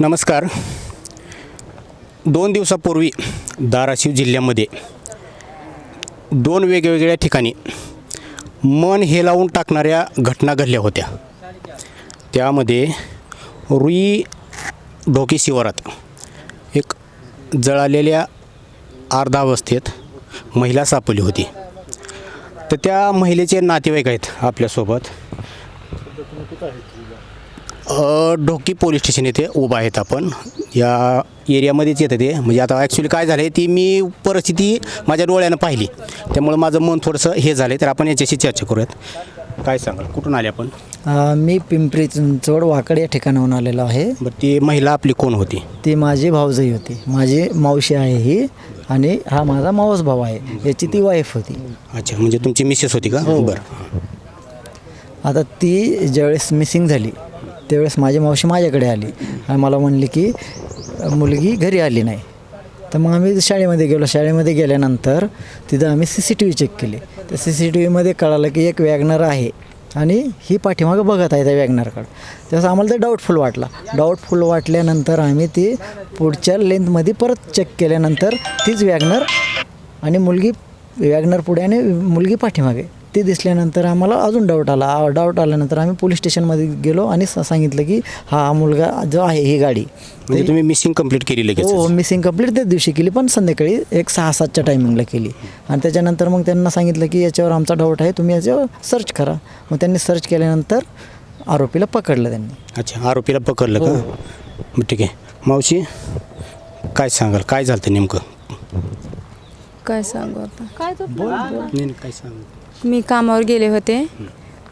नमस्कार. दोन दिवसापूर्वी धाराशिव जिल्ह्यामध्ये दोन वेगवेगळ्या ठिकाणी मन हेलावून टाकणाऱ्या घटना घडल्या होत्या. त्यामध्ये रुई ढोकी शिवारात एक जळालेल्या अर्धावस्थेत महिला सापडली होती. तर त्या महिलेचे नातेवाईक आहेत आपल्यासोबत. ढोकी पोलीस स्टेशन येथे उभा आहेत आपण. या एरियामध्येच येतं ते. म्हणजे आता ॲक्च्युली काय झालं आहे ती मी परिस्थिती माझ्या डोळ्यानं पाहिली. त्यामुळे माझं मन थोडंसं हे झालं तर आपण याच्याशी चर्चा करूयात. काय सांगाल? कुठून आले आपण? मी पिंपरी चिंचवड वाकड या ठिकाणाहून आलेलो आहे. बरं ती महिला आपली कोण होती? ती माझी भाऊजाई होती. माझी मावशी आहे ही आणि हा माझा मावस भाऊ आहे. याची ती वाईफ होती. अच्छा म्हणजे तुमची मिसेस होती का? बरं. आता ती ज्यावेळेस मिसिंग झाली त्यावेळेस माझी मावशी माझ्याकडे आली. आणि मला म्हणली की मुलगी घरी आली नाही. तर मग आम्ही शाळेमध्ये गेलो. शाळेमध्ये गेल्यानंतर तिथं आम्ही C C T V check केली. तर सी सी टी व्हीमध्ये कळालं की एक वॅगनर आहे आणि ही पाठीमागं बघत आहे त्या वॅगनरकडं. त्यावेळेस आम्हाला ते डाऊटफुल वाटला. डाऊटफुल वाटल्यानंतर आम्ही ती पुढच्या लेंथमध्ये परत चेक केल्यानंतर तीच वॅगनर आणि मुलगी वॅगनर पुढे आणि मुलगी पाठीमागे. ते दिसल्यानंतर आम्हाला अजून डाऊट आला. डाऊट आल्यानंतर आम्ही पोलीस स्टेशनमध्ये गेलो आणि सांगितलं की हा हा मुलगा जो आहे ही गाडी. म्हणजे तुम्ही मिसिंग कंप्लीट केली लगेच हो मिसिंग कंप्लीट त्याच दिवशी केली पण संध्याकाळी एक सहा सातच्या टायमिंगला केली. आणि त्याच्यानंतर मग त्यांना सांगितलं की याच्यावर आमचा डाऊट आहे तुम्ही याच्यावर सर्च करा. मग त्यांनी सर्च केल्यानंतर आरोपीला पकडलं त्यांनी. अच्छा आरोपीला पकडलं का? मग ठीक आहे. मावशी काय सांगाल? काय झालं नेमकं? काय सांगू आता? नाही काय सांग? मी कामावर गेले होते.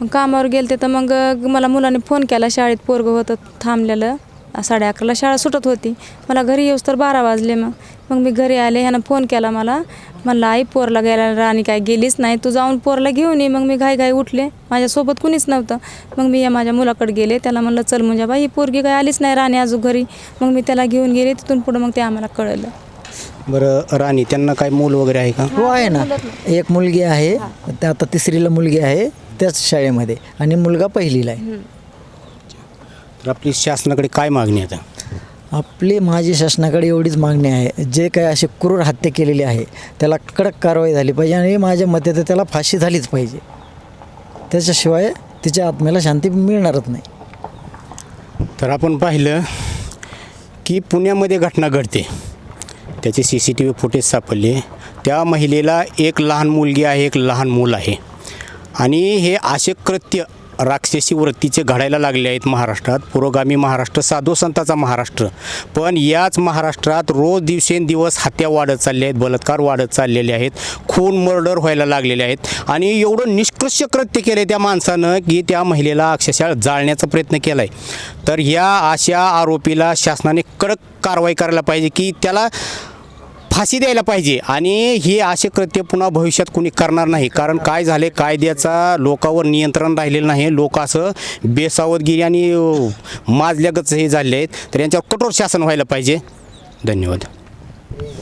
मग कामावर गेलते तर मग मला मुलाने फोन केला शाळेत पोरग होतं थांबलेलं. साडे अकराला शाळा सुटत होती. मला घरी येऊस तर बारा वाजले मग. मग मी घरी आले ह्यानं फोन केला मला. म्हणलं आई पोरला गेला राणी काय गेलीच नाही. तू जाऊन पोरला घेऊन ये. मग मी घाई घाई उठले. माझ्यासोबत कुणीच नव्हतं. मग मी या माझ्या मुलाकडे गेले. त्याला म्हणलं चल म्हणजे बाई ही पोरगी काय आलीच नाही राणी अजून घरी. मग मी त्याला घेऊन गेले. तिथून पुढं मग ते आम्हाला कळलं. बरं राणी त्यांना काय मूल वगैरे आहे का? हो आहे ना. एक मुलगी आहे त्या आता तिसरीला मुलगी आहे त्याच शाळेमध्ये. आणि मुलगा पहिलीला आहे. तर आपली शासनाकडे काय मागणी आहे आता? आपली माझी शासनाकडे एवढीच मागणी आहे. जे काही असे क्रूर हत्या केलेली आहे त्याला कडक कारवाई झाली पाहिजे आणि माझ्या मते तर त्याला फाशी झालीच पाहिजे. त्याच्याशिवाय तिच्या आत्म्याला शांती मिळणारच नाही. तर आपण पाहिलं की पुण्यामध्ये घटना घडते. त्याचे C C T V footage सापडले. त्या महिलेला एक लहान मुलगी आहे एक लहान मूल आहे. आणि हे असे कृत्य राक्षसी वृत्तीचे घडायला लागले आहेत महाराष्ट्रात. पुरोगामी महाराष्ट्र साधू संताचा महाराष्ट्र. पण याच महाराष्ट्रात रोज दिवसेंदिवस हत्या वाढत चालल्या आहेत बलात्कार वाढत चाललेले आहेत खून मर्डर व्हायला लागलेले आहेत. आणि एवढं निष्कृष्य कृत्य केलं आहे त्या माणसानं की त्या महिलेला अक्षरशः जाळण्याचा प्रयत्न केला आहे तर या अशा आरोपीला शासनाने कडक कारवाई करायला पाहिजे की त्याला फाशी द्यायला पाहिजे. आणि हे असे कृत्य पुन्हा भविष्यात कुणी करणार नाही. कारण काय झाले कायद्याचा लोकावर नियंत्रण राहिलेलं नाही. लोक असं बेसावधगिरी आणि अ, माजल्यागत हे झाले आहेत. तर यांच्यावर कठोर शासन व्हायला पाहिजे. धन्यवाद.